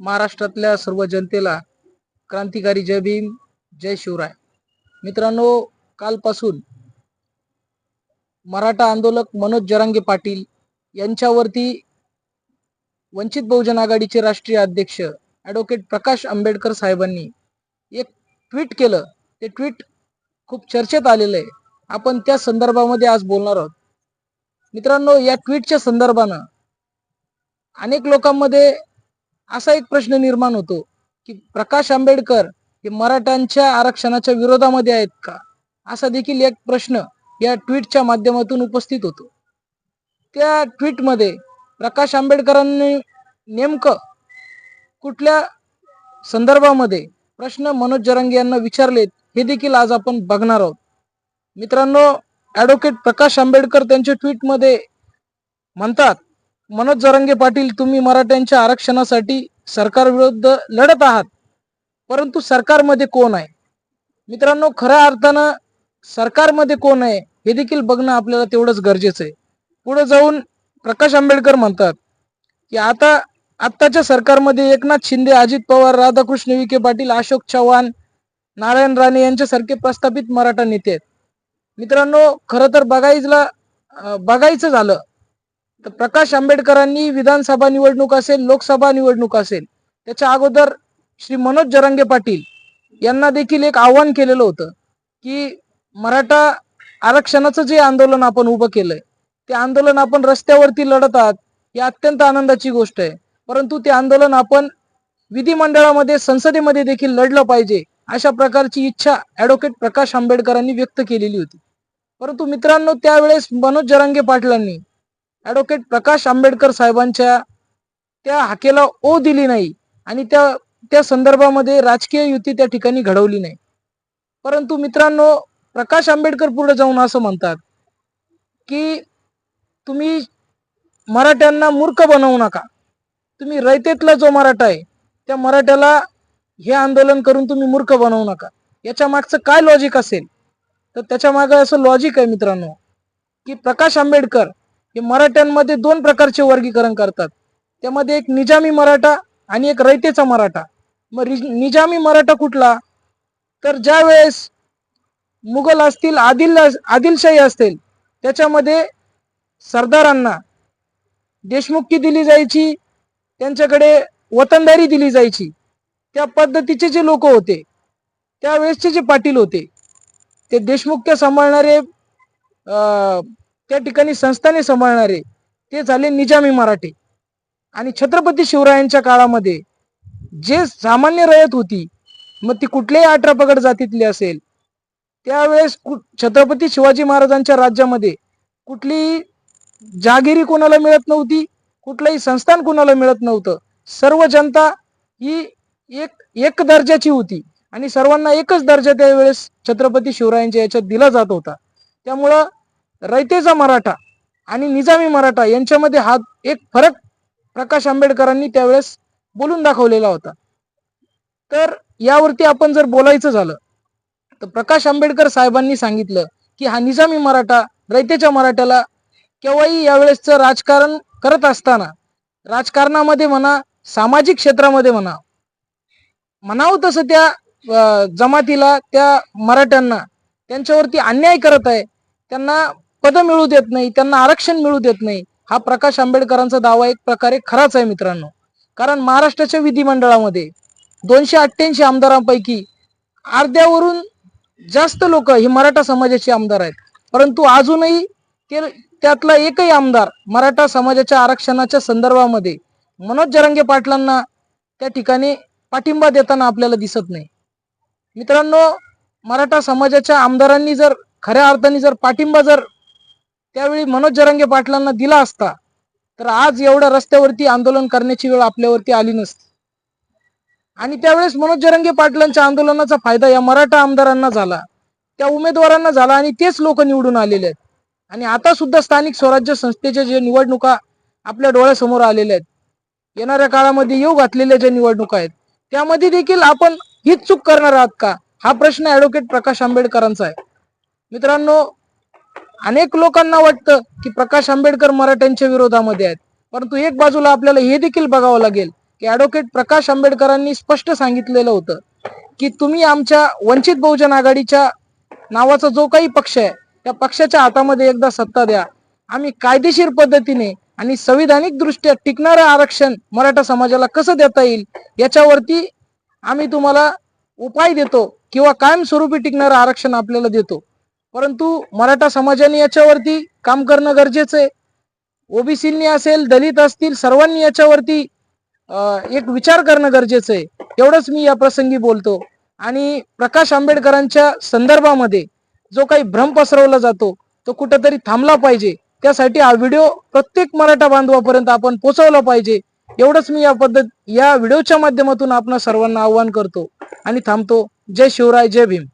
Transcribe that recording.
महाराष्ट्रातल्या सर्व जनतेला क्रांतिकारी जय भीम जय शिवराय. मित्रांनो कालपासून मराठा आंदोलक मनोज जरांगे पाटील यांच्यावरती वंचित बहुजन आघाडीचे राष्ट्रीय अध्यक्ष ॲडव्होकेट प्रकाश आंबेडकर साहेबांनी एक ट्विट केलं. ते ट्विट खूप चर्चेत आलेलं आहे आपण त्या संदर्भामध्ये आज बोलणार आहोत. मित्रांनो या ट्विटच्या संदर्भानं अनेक लोकांमध्ये असा एक प्रश्न निर्माण होतो की प्रकाश आंबेडकर हे मराठ्यांच्या आरक्षणाच्या विरोधामध्ये आहेत का? असा देखील एक प्रश्न या ट्विटच्या माध्यमातून उपस्थित होतो. त्या ट्विटमध्ये प्रकाश आंबेडकरांनी नेमकं कुठल्या संदर्भामध्ये प्रश्न मनोज जरांगे यांना विचारलेत हे देखील आज आपण बघणार आहोत. मित्रांनो ॲडव्होकेट प्रकाश आंबेडकर त्यांच्या ट्विटमध्ये म्हणतात मनोज जरंगे पाटील तुम्ही मराठ्यांच्या आरक्षणासाठी सरकारविरुद्ध लढत आहात. परंतु सरकारमध्ये कोण आहे? मित्रांनो खऱ्या अर्थानं सरकारमध्ये कोण आहे हे देखील बघणं आपल्याला तेवढंच गरजेचं आहे. पुढे जाऊन प्रकाश आंबेडकर म्हणतात की आता आत्ताच्या सरकारमध्ये एकनाथ शिंदे अजित पवार राधाकृष्ण विखे पाटील अशोक चव्हाण नारायण राणे यांच्यासारखे प्रस्थापित मराठा नेते आहेत. मित्रांनो खरं तर बघायला बघायचं झालं तर प्रकाश आंबेडकरांनी विधानसभा निवडणूक असेल लोकसभा निवडणूक असेल त्याच्या अगोदर श्री मनोज जरांगे पाटील यांना देखील एक आव्हान केलेलं होतं की मराठा आरक्षणाचं जे आंदोलन आपण उभं केलंय ते आंदोलन आपण रस्त्यावरती लढत आहात ही अत्यंत आनंदाची गोष्ट आहे. परंतु ते आंदोलन आपण विधिमंडळामध्ये संसदेमध्ये देखील लढलं पाहिजे अशा प्रकारची इच्छा ॲडव्होकेट प्रकाश आंबेडकरांनी व्यक्त केलेली होती. परंतु मित्रांनो त्यावेळेस मनोज जरांगे पाटलांनी ॲडव्होकेट प्रकाश आंबेडकर साहेबांच्या त्या हाकेला ओ दिली नाही आणि त्या त्या संदर्भामध्ये राजकीय युती त्या ठिकाणी घडवली नाही. परंतु मित्रांनो प्रकाश आंबेडकर पुढे जाऊन असं म्हणतात की तुम्ही मराठ्यांना मूर्ख बनवू नका. तुम्ही रयतेतला जो मराठा आहे त्या मराठ्याला हे आंदोलन करून तुम्ही मूर्ख बनवू नका. याच्या मागचं काय लॉजिक असेल? तर त्याच्यामागे असं लॉजिक आहे मित्रांनो की प्रकाश आंबेडकर हे मराठ्यांमध्ये दोन प्रकारचे वर्गीकरण करतात. त्यामध्ये एक निजामी मराठा आणि एक रयतेचा मराठा. मग रिज- निजामी मराठा कुठला? तर ज्या वेळेस मुघल असतील आदिल आदिलशाही असतील त्याच्यामध्ये सरदारांना देशमुखी दिली जायची त्यांच्याकडे वतनदारी दिली जायची. त्या पद्धतीचे जे लोक होते त्यावेळेसचे जे पाटील होते ते देशमुख सांभाळणारे त्या ठिकाणी संस्थाने सांभाळणारे ते झाले निजामी मराठे. आणि छत्रपती शिवरायांच्या काळामध्ये जे सामान्य रयत होती मग ती कुठल्याही अठरा पगड जातीतली असेल त्यावेळेस कु- छत्रपती शिवाजी महाराजांच्या राज्यामध्ये कुठलीही जागिरी कोणाला मिळत नव्हती कुठलंही संस्थान कोणाला मिळत नव्हतं. सर्व जनता ही एक एक दर्जाची होती. आणि सर्वांना एकच दर्जा त्यावेळेस छत्रपती शिवरायांच्या याच्यात दिला जात होता. त्यामुळं रयतेचा मराठा आणि निजामी मराठा यांच्यामध्ये हा एक फरक प्रकाश आंबेडकरांनी त्यावेळेस बोलून दाखवलेला होता. तर यावरती आपण जर बोलायचं झालं तर प्रकाश आंबेडकर साहेबांनी सांगितलं की हा निजामी मराठा रयतेच्या मराठ्याला केव्हाही यावेळेसचं राजकारण करत असताना राजकारणामध्ये म्हणा सामाजिक क्षेत्रामध्ये म्हणा म्हणावं तसं त्या जमातीला त्या मराठ्यांना त्यांच्यावरती अन्याय करत आहे त्यांना पदं मिळू देत नाही त्यांना आरक्षण मिळू देत नाही. हा प्रकाश आंबेडकरांचा दावा एक प्रकारे खराच आहे मित्रांनो. कारण महाराष्ट्राच्या विधिमंडळामध्ये दोनशे अठ्ठ्याऐंशी आमदारांपैकी अर्ध्यावरून जास्त लोक हे मराठा समाजाचे आमदार आहेत. परंतु अजूनही ते त्यातला एकही आमदार मराठा समाजाच्या आरक्षणाच्या संदर्भामध्ये मनोज जरांगे पाटलांना त्या ठिकाणी पाठिंबा देताना आपल्याला दिसत नाही. मित्रांनो मराठा समाजाच्या आमदारांनी जर खऱ्या अर्थाने जर पाठिंबा जर त्यावेळी मनोज जरांगे पाटलांना दिला असता तर आज एवढ्या रस्त्यावरती आंदोलन करण्याची वेळ आपल्यावरती आली नसती. आणि त्यावेळेस मनोज जरंगे पाटलांच्या आंदोलनाचा फायदा या मराठा आमदारांना झाला त्या उमेदवारांना झाला आणि तेच लोक निवडून आलेले आहेत. आणि आता सुद्धा स्थानिक स्वराज्य संस्थेच्या जे निवडणुका आपल्या डोळ्यासमोर आलेल्या आहेत येणाऱ्या काळामध्ये येऊ घातलेल्या ज्या निवडणुका आहेत त्यामध्ये देखील आपण हीच चूक करणार आहात का? हा प्रश्न ऍडव्होकेट प्रकाश आंबेडकरांचा आहे. मित्रांनो अनेक लोकांना वाटतं की प्रकाश आंबेडकर मराठ्यांच्या विरोधामध्ये आहेत. परंतु एक बाजूला आपल्याला हे देखील बघावं लागेल की ऍडव्होकेट प्रकाश आंबेडकरांनी स्पष्ट सांगितलेलं होतं की तुम्ही आमच्या वंचित बहुजन आघाडीच्या नावाचा जो काही पक्ष आहे त्या पक्षाच्या हातामध्ये एकदा सत्ता द्या. आम्ही कायदेशीर पद्धतीने आणि संविधानिक दृष्ट्या टिकणारं आरक्षण मराठा समाजाला कसं देता येईल याच्यावरती आम्ही तुम्हाला उपाय देतो किंवा कायमस्वरूपी टिकणारं आरक्षण आपल्याला देतो. परंतु मराठा समाजाने याच्यावरती काम करणं गरजेचं आहे. ओबीसींनी असेल दलित असतील सर्वांनी याच्यावरती एक विचार करणं गरजेचं आहे. एवढंच मी या प्रसंगी बोलतो. आणि प्रकाश आंबेडकरांच्या संदर्भामध्ये जो काही भ्रम पसरवला जातो तो कुठेतरी थांबला पाहिजे. त्यासाठी हा व्हिडिओ प्रत्येक मराठा बांधवापर्यंत आपण पोहोचवला पाहिजे. एवढंच मी या पद्धत या व्हिडिओच्या माध्यमातून आपण सर्वांना आव्हान करतो. आणि थांबतो. जय शिवराय जय भीम.